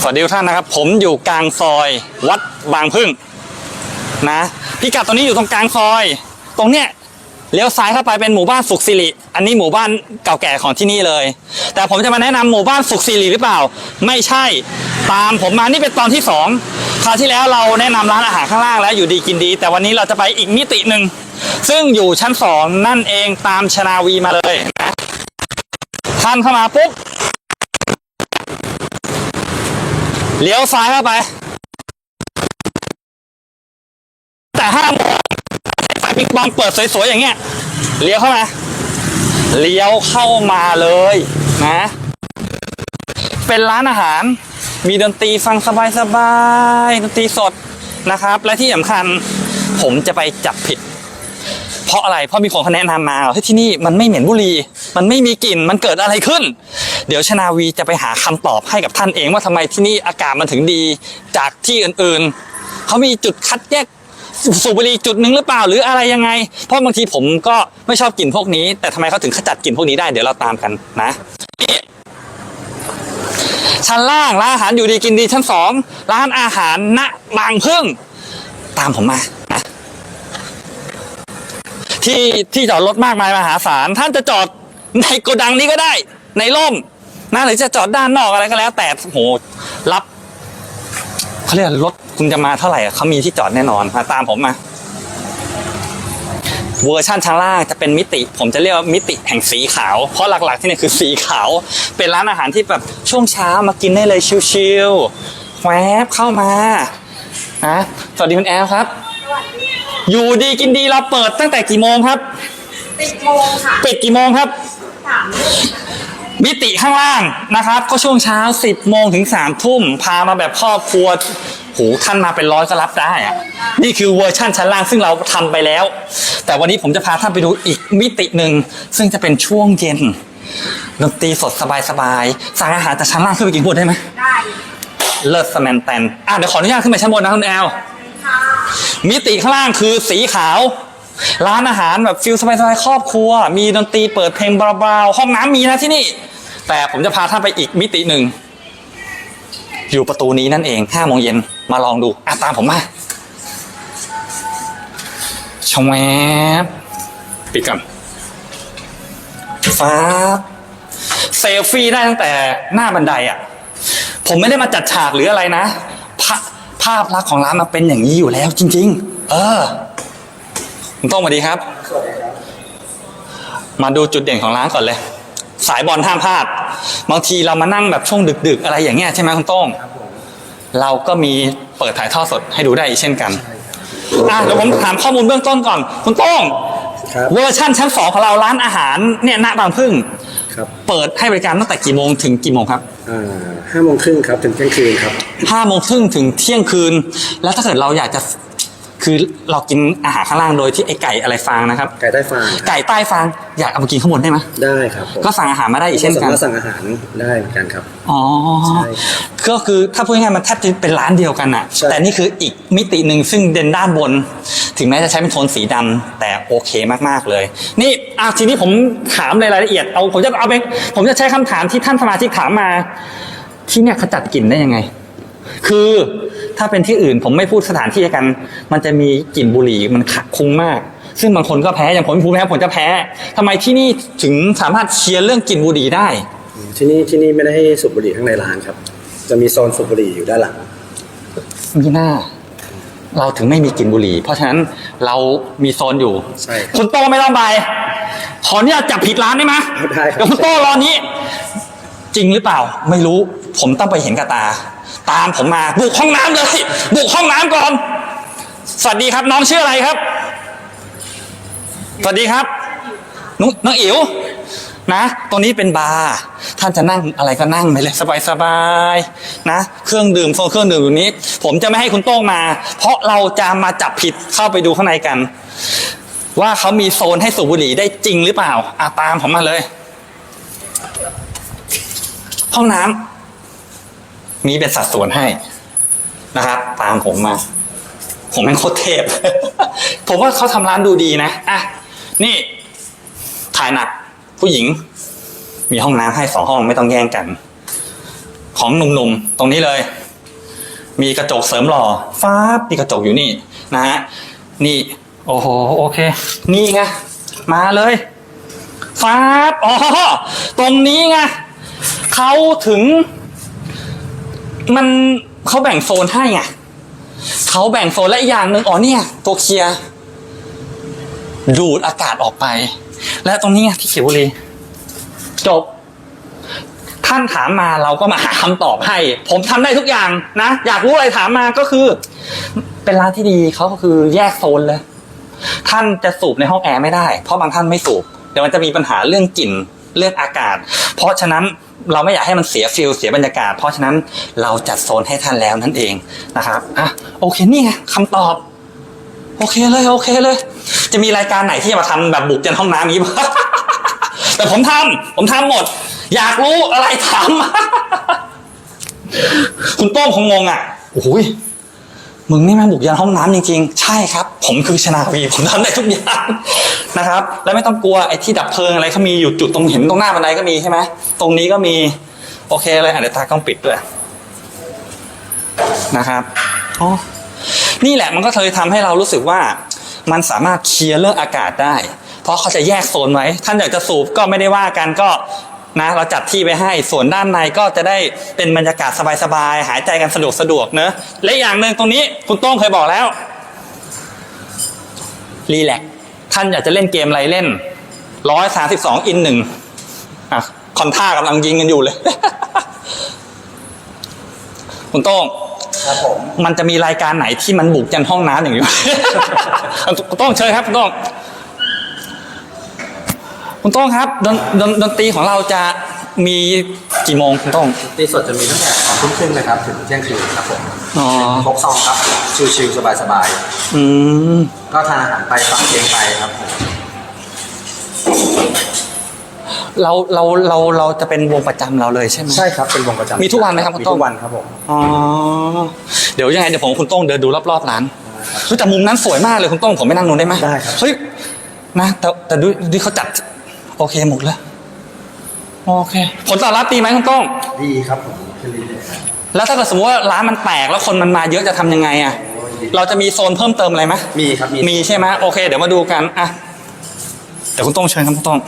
สวัสดีทุกท่านนะครับ ผมอยู่กลางซอยวัดบางพึ่งนะพิกัดตรงนี้อยู่ตรงกลางซอย ตรงเนี้ยเลี้ยวซ้ายเข้าไปเป็นหมู่บ้านสุขสิริ อันนี้หมู่บ้านเก่าแก่ของที่นี่เลย แต่ผมจะมาแนะนำหมู่บ้านสุขสิริหรือเปล่า ไม่ใช่ ตามผมมานี่เป็นตอนที่สองคราวที่แล้วเราแนะนำร้านอาหารข้างล่างแล้วอยู่ดีกินดี แต่วันนี้เราจะไปอีกมิติหนึ่งซึ่งอยู่ชั้นสองนั่นเองตามชนาวีมาเลยนะท่านเข้ามาปุ๊บ เลี้ยวซ้ายเข้าไป แต่ห้ามไฟปิงปองเปิดสวยๆอย่างเงี้ย เลี้ยวเข้ามา เลี้ยวเข้ามาเลยนะ เป็นร้านอาหาร มีดนตรีฟังสบายๆ ดนตรีสดนะครับ และที่สำคัญผมจะไปจับผิด เพราะอะไร เพราะมีคนเขาแนะนำมาว่าที่นี่มันไม่เหม็นบุหรี่ มันไม่มีกลิ่น มันเกิดอะไรขึ้น เดี๋ยวชนาวีจะไปหาคำตอบให้กับท่านเองว่าทำไมที่นี่อากาศมันถึงดีจากที่อื่นๆเขามีจุดคัดแยกสูบบุหรี่จุดหนึ่งหรือเปล่าหรืออะไรยังไง เพราะบางทีผมก็ไม่ชอบกลิ่นพวกนี้ แต่ทำไมเขาถึงขจัดกลิ่นพวกนี้ได้เดี๋ยวเราตามกันนะชั้นล่างร้านอาหารอยู่ดีกินดีชั้นสองร้านอาหารณบางพึ่ง ตามผมมาที่ที่จอดรถมากมายมหาศาลท่านจะจอดในโกดังนี้ก็ได้ ในร่ม นะหรือจะจอดด้านนอกอะไรก็แล้ว แต่โหรับเขาเรียกรถคุณจะมาเท่าไหร่อะเขามีที่จอดแน่นอนมาตามผมมาเวอร์ชันชั้นล่างจะเป็นมิติ ผมจะเรียกว่ามิติแห่งสีขาว เพราะหลักๆที่นี่คือสีขาว เป็นร้านอาหารที่แบบช่วงเช้ามากินได้เลยชิลๆแวบเข้ามานะสวัสดีคุณแอลครับอยู่ดีกินดีเราเปิดตั้งแต่กี่โมงครับสิบโมงค่ะ ปิดกี่โมงครับสามทุ่ มมิติข้างล่างนะครับ ก็ช่วงเช้า 10 โมงถึง 3 ทุ่ม พามาแบบครอบครัวโหท่านมาเป็นร้อยก็รับได้อะนี่คือเวอร์ชั่นชั้นล่างซึ่งเราทำไปแล้ว แต่วันนี้ผมจะพาท่านไปดูอีกมิติหนึ่งซึ่งจะเป็นช่วงเย็นดนตรีสดสบายๆสั่งอาหารจากชั้นล่างขึ้นไปกินบนได้ไหมได้เลิศสแมนแตนอะเดี๋ยวขออนุญาตขึ้นไปชั้นบนนะคุณแอลค่ะมิติข้างล่างคือสีขาว ร้านอาหารแบบฟิลสบายๆครอบครัว มีดนตรีเปิดเพลงเบาๆห้องน้ำมีนะที่นี่ แต่ผมจะพาท่านไปอีกมิติหนึ่ง อยู่ประตูนี้นั่นเองห้าโมงเย็นมาลองดูอะตามผมมาชงแวบปิดก่อนฟ้าเซลฟี่ได้ตั้งแต่หน้าบันไดอะ ผมไม่ได้มาจัดฉากหรืออะไรนะภาภาพลักษณ์ของร้านมันเป็นอย่างนี้อยู่แล้วจริง ๆ เออ คุณต้องสวัสดีครับ มาดูจุดเด่นของร้านก่อนเลย สายบอลห้ามพลาด บางทีเรามานั่งแบบช่วงดึก ๆ อะไรอย่างเงี้ยใช่ไหมคุณโต้งเราก็มีเปิดถ่ายทอดสดให้ดูได้อีกเช่นกันอะเดี๋ยวผมถามข้อมูลเบื้องต้นก่อน คุณโต้งครับเวอร์ชั่นชั้นสองของเราร้านอาหารเนี่ยณบางพึ่งครับเปิดให้บริการตั้งแต่กี่โมงถึงกี่โมงครับอ่าห้าโมงครึ่งครับถึงเที่ยงคืนครับห้าโมงครึ่งถึงเที่ยงคืน แล้วถ้าเกิดเราอยากจะ คือเรากินอาหารข้างล่างโดยที่ไอไก่อะไรฟางนะครับ ไก่ใต้ฟางครับไก่ใต้ฟางอยากเอามากินข้างบนได้ไหมได้ครับผมก็สั่งอาหารมาได้อีกเช่นกันสามารถสั่งอาหารได้เหมือนกันครับ อ๋อใช่ก็คือถ้าพูดง่ายๆมันแทบจะเป็นร้านเดียวกันอะใช่ แต่นี่คืออีกมิติหนึ่งซึ่งเด่นด้านบน ถึงแม้จะใช้เป็นโทนสีดำแต่โอเคมากๆเลย นี่อะทีนี้ผมถามในรายละเอียดเอาผมจะเอาไปผมจะใช้คำถามที่ท่านสมาชิกถามมา ที่เนี่ยขจัดกลิ่นได้ยังไง คือ ถ้าเป็นที่อื่นผมไม่พูดสถานที่กัน มันจะมีกลิ่นบุหรี่มันขะคุ้งมาก ซึ่งบางคนก็แพ้อย่างผมภูมิแพ้ผมจะแพ้ทำไมที่นี่ถึงสามารถเคลียร์เรื่องกลิ่นบุหรี่ได้ ที่นี่ที่นี่ไม่ได้ให้สูบบุหรี่ข้างในร้านครับ จะมีโซนสูบบุหรี่อยู่ด้านหลังมีหน้า เราถึงไม่มีกลิ่นบุหรี่ เพราะฉะนั้นเรามีโซนอยู่ใช่ครับคุณโตไม่ต้องไปขอเนี่ยจับผิดร้านได้ไหมได้ครับเดี๋ยวคุณโตรอนี้ จริงหรือเปล่า ไม่รู้ผมต้องไปเห็นกับตา ตามผมมาบุกห้องน้ำเลย บุกห้องน้ำก่อน สวัสดีครับน้องชื่ออะไรครับ สวัสดีครับน้องน้องอิ๋วนะ ตรงนี้เป็นบาร์ ท่านจะนั่งอะไรก็นั่งไปเลยสบายๆนะ เครื่องดื่มโซนเครื่องดื่มอยู่นี้ ผมจะไม่ให้คุณโต้งมา เพราะเราจะมาจับผิดเข้าไปดูข้างในกัน ว่าเขามีโซนให้สูบบุหรี่ได้จริงหรือเปล่าอะตามผมมาเลย ห้องน้ำ มีเป็นสัดส่วนให้นะครับ ตามผมมา ผมเป็นโคตรเทพ ผมว่าเขาทำร้านดูดีนะอะนี่ถ่ายหนัก ผู้หญิง มีห้องน้ำให้สองห้องไม่ต้องแย่งกัน ของหนุ่มๆ ตรงนี้เลย มีกระจกเสริมหล่อฟ้าบมีกระจกอยู่นี่ นะฮะนี่ โอ้โหโอเค นี่ไงมาเลยฟ้าบอ๋อตรงนี้ไงเขาถึง มันเขาแบ่งโซนให้ไงเขาแบ่งโซนและอีกอย่างหนึ่งอ๋อเนี่ย ตัวเคลียร์ดูดอากาศออกไป และตรงนี้ไงที่เขียวบุรีจบ ท่านถามมาเราก็มาหาคำตอบให้ ผมทำได้ทุกอย่างนะ อยากรู้อะไรถามมาก็คือ เป็นร้านที่ดีเขาก็คือแยกโซนเลย ท่านจะสูบในห้องแอร์ไม่ได้ เพราะบางท่านไม่สูบเดี๋ยวมันจะมีปัญหาเรื่องกลิ่น เรื่องอากาศ เพราะฉะนั้นเราไม่อยากให้มันเสียฟิลเสียบรรยากาศ เพราะฉะนั้นเราจัดโซนให้ท่านแล้วนั่นเองนะครับอะโอเคนี่ไงคำตอบ โอเคเลยโอเคเลย จะมีรายการไหนที่จะมาทำแบบบุกยันห้องน้ำอย่างนี้ปะแต่ผมทำผมทำหมด อยากรู้อะไรถามคุณโต้งคงงงอะโอ้ย มึงนี่แม่งบุกยันห้องน้ำจริงๆ ใช่ครับ ผมคือชนาวีผมทำได้ทุกอย่างนะครับ แล้วไม่ต้องกลัวไอ้ที่ดับเพลิงอะไรเขามีอยู่จุดตรงเห็นตรงหน้าบันไดก็มีใช่ไหมตรงนี้ก็มี โอเคเลยอะเดี๋ยวตากล้องปิดด้วยนะครับอ๋อนี่แหละมันก็เลยทำให้เรารู้สึกว่า มันสามารถเคลียร์เรื่องอากาศได้ เพราะเขาจะแยกโซนไว้ ท่านอยากจะสูบก็ไม่ได้ว่ากันก็ นะเราจัดที่ไปให้ส่วนด้านในก็จะได้เป็นบรรยากาศสบายๆหายใจกันสะดวกสะดวกเนอะและอีกอย่างหนึ่งตรงนี้คุณโต้งเคยบอกแล้วรีแลกซ์ท่านอยากจะเล่นเกมอะไรเล่นร้อยสามสิบสองอินหนึ่งอะคอนท่ากำลังยิงกันอยู่เลย คุณโต้งครับผมมันจะมีรายการไหนที่มันบุกยันห้องน้ำอย่างนี้คุณโต้งเชิญครับคุณโต้ง คุณโต้งครับดนดนดนตรีของเราจะมีกี่โมงคุณโต้ง ตีสดจะมีตั้งแต่สองทุ่มครึ่งนะครับ ถึงเที่ยงคืนครับผมอ๋อ ครบซองครับ ชิลๆสบายอืม ๆ ก็ทานอาหารไปฟังเพลงไปครับผมเราเราเราเราจะเป็นวงประจำเราเลยใช่ไหม ใช่ครับเป็นวงประจำมีทุกวันไหมครับคุณมีโต้ง ทุกวันครับผม อ๋อ เดี๋ยวยังไงเดี๋ยวผมกับคุณโต้งเดินดูรอบๆร้านเฮ้ยแต่มุมนั้นสวยมากเลยคุณโต้งผมไม่นั่งนู้นได้ไหมได้ครับ เฮ้ยนะแต่แต่ดูดูเขาจัด โอเคหมดเลยโอเค ผลตอบรับดีไหมคุณโต้งดีครับผมขึ้นเรื่อยๆครับแล้วถ้าเกิดสมมติว่าร้านมันแตกแล้วคนมันมาเยอะจะทำยังไงอะเราจะมีโซนเพิ่มเติมอะไรไหม มีครับมี มีใช่ไหมโอเค เดี๋ยวมาดูกันอะเดี๋ยวคุณโต้งเชิญครับคุณโต้ง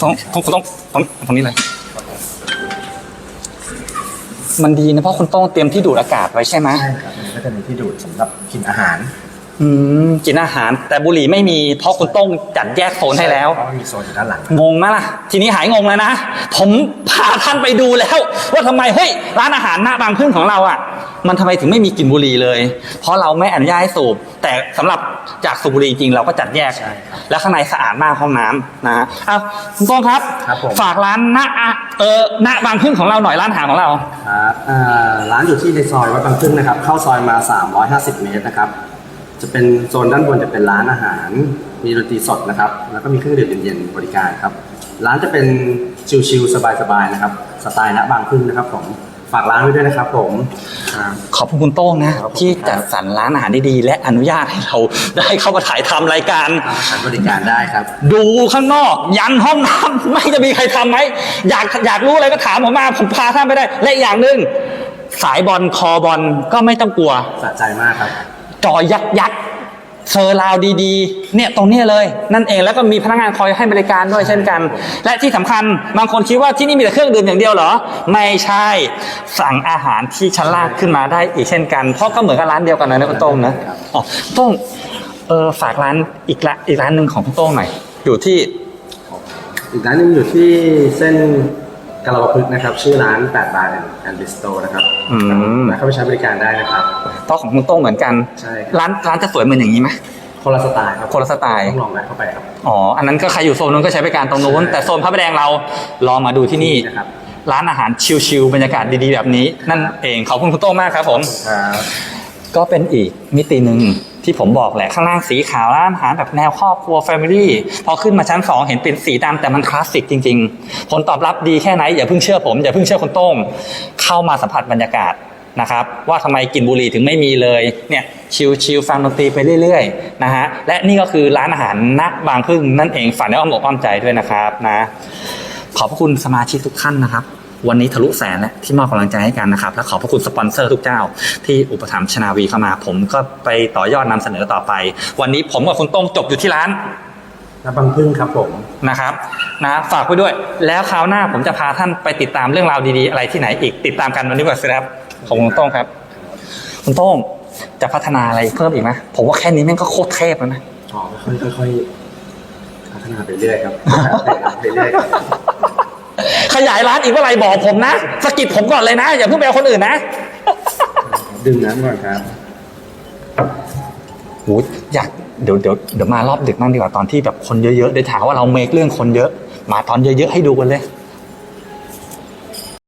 ต้องต้องคุณโต้งต้องตรงนี้เลย มันดีนะเพราะคุณโต้งเตรียมที่ดูดอากาศไว้ใช่ไหมใช่ครับอันนี้ก็จะมีที่ดูดสำหรับกินอาหาร อืมกินอาหาร แต่บุหรี่ไม่มีเพราะคุณโต้งจัดแยกโซนให้แล้ว เพราะว่ามีโซนอยู่ด้านหลัง งงไหมล่ะ ทีนี้หายงงแล้วนะ ผมพาท่านไปดูแล้ว ว่าทำไมเฮ้ยร้านอาหารหน้าบางพึ่งของเราอะ มันทำไมถึงไม่มีกลิ่นบุหรี่เลย เพราะเราไม่อนุญาตให้สูบ แต่สำหรับจากสูบบุหรี่จริงเราก็จัดแยก ใช่ครับแล้วข้างในสะอาดมากห้องน้ำนะฮะอ้าวคุณโต้งครับ ครับผม ฝากร้านหน้าอะเออหน้าบางพึ่งของเราหน่อยร้านอาหารของเรา ครับอ่าร้านอยู่ที่ในซอยวัดบางพึ่งนะครับ เข้าซอยมา 350 เมตรนะครับ จะเป็นโซนด้านบนจะเป็นร้านอาหาร มีดนตรีสดนะครับ แล้วก็มีเครื่องดื่มเย็นๆบริการครับ ร้านจะเป็นชิลๆสบายๆนะครับ สไตล์ณบางพึ่งนะครับผม ฝากร้านไว้ด้วยนะครับผมครับขอบคุณคุณโต้งนะ ครับผม ที่จัดสรรร้านอาหารดีๆ และอนุญาตให้เราได้เข้ามาถ่ายทำรายการใช้บริการได้ครับ ดูข้างนอกยันห้องน้ำ ไม่จะมีใครทำไหมอยากอยากรู้อะไรก็ถามผมมาผมพาท่านไปได้ และอีกอย่างหนึ่งสายบอลคอบอลก็ไม่ต้องกลัว สะใจมากครับ จอยักษ์ยักษ์เซอร์ราวดีๆ เนี่ยตรงนี้เลย นั่นเองแล้วก็มีพนักงานคอยให้บริการด้วยเช่นกัน และที่สำคัญบางคนคิดว่าที่นี่มีแต่เครื่องดื่มอย่างเดียวเหรอ ไม่ใช่สั่งอาหารที่ชั้นล่างขึ้นมาได้อีกเช่นกัน เพราะก็เหมือนกับร้านเดียวกันนะคุณโต้งนะอ๋อโต้งเออฝากร้านอีกละอีกร้านหนึ่งของคุณโต้งหน่อยอยู่ที่อีกร้านหนึงอยู่ที่เส้น กะลาปพึกษ์นะครับ ชื่อร้าน 8 บาทแอนด์บิสโตนะครับอืม มาเข้าไปใช้บริการได้นะครับเพราะของคุณโต้งเหมือนกัน ใช่ครับร้านร้านจะสวยเหมือนอย่างนี้ไหมคนละสไตล์ครับคนละสไตล์ ต้องลองแวะเข้าไปครับ อ๋อ อันนั้นก็ใครอยู่โซนนู้นก็ใช้บริการตรงนู้น ใช่ แต่โซนพระประแดงเราลองมาดูที่นี่ นะครับร้านอาหารชิลๆบรรยากาศดีๆแบบนี้ นั่นเองขอบคุณคุณโต้งมากครับผม ครับ ก็เป็นอีกมิติหนึ่ง ที่ผมบอกแหละข้างล่างสีขาวร้านอาหารแบบแนวครอบครัวแฟมิลี่พอขึ้นมาชั้น 2 เห็นเป็นสีดำแต่มันคลาสสิกจริง ๆ ผลตอบรับดีแค่ไหนอย่าเพิ่งเชื่อผมอย่าเพิ่งเชื่อคุณโต้งเข้ามาสัมผัสบรรยากาศนะครับว่าทำไมกลินบุหรี่ถึงไม่มีเลยเนี่ยชิลๆฟังดนตรีไปเรื่อยๆนะฮะและนี่ก็คือร้านอาหารณบางพึ่งนั่นเองฝากในอ้อมอกอ้อมใจด้วยนะครับนะขอบคุณสมาชิกทุกท่านนะครับ วันนี้ทะลุแสนแล้วที่มอบกำลังใจให้กันนะครับ และขอบพระคุณสปอนเซอร์ทุกเจ้า ที่อุปถัมภ์ชนาวีเข้ามา ผมก็ไปต่อยอดนำเสนอต่อไป วันนี้ผมกับคุณต้งจบอยู่ที่ร้านน้ำบางพึ่งครับผมนะครับนะฝากไว้ด้วย แล้วคราวหน้าผมจะพาท่านไปติดตามเรื่องราวดีๆ อะไรที่ไหนอีกติดตามกันวันนี้ก่อนสครับของคุณต้งครับ คุณต้งจะพัฒนาอะไรเพิ่มอีกไหมผมว่าแค่นี้แม่งก็โคตรเทพแล้วนะอ๋อค่อยๆพัฒนาไปเรื่อยครับไปเรื่อย ยายร้านอีกเมื่อไหร่บอกผมนะสะกิดผมก่อนเลยนะ อย่าเพิ่งไปเอาคนอื่นนะดื่มน้ำก่อนครับโหอยากเดี๋ยวเดี๋ยวเดี๋ยวมารอบดึกนั่งดีกว่าตอนที่แบบคนเยอะๆเดี๋ยวถามว่าเราเมคเรื่องคนเยอะ มาตอนเยอะๆให้ดูกันเลย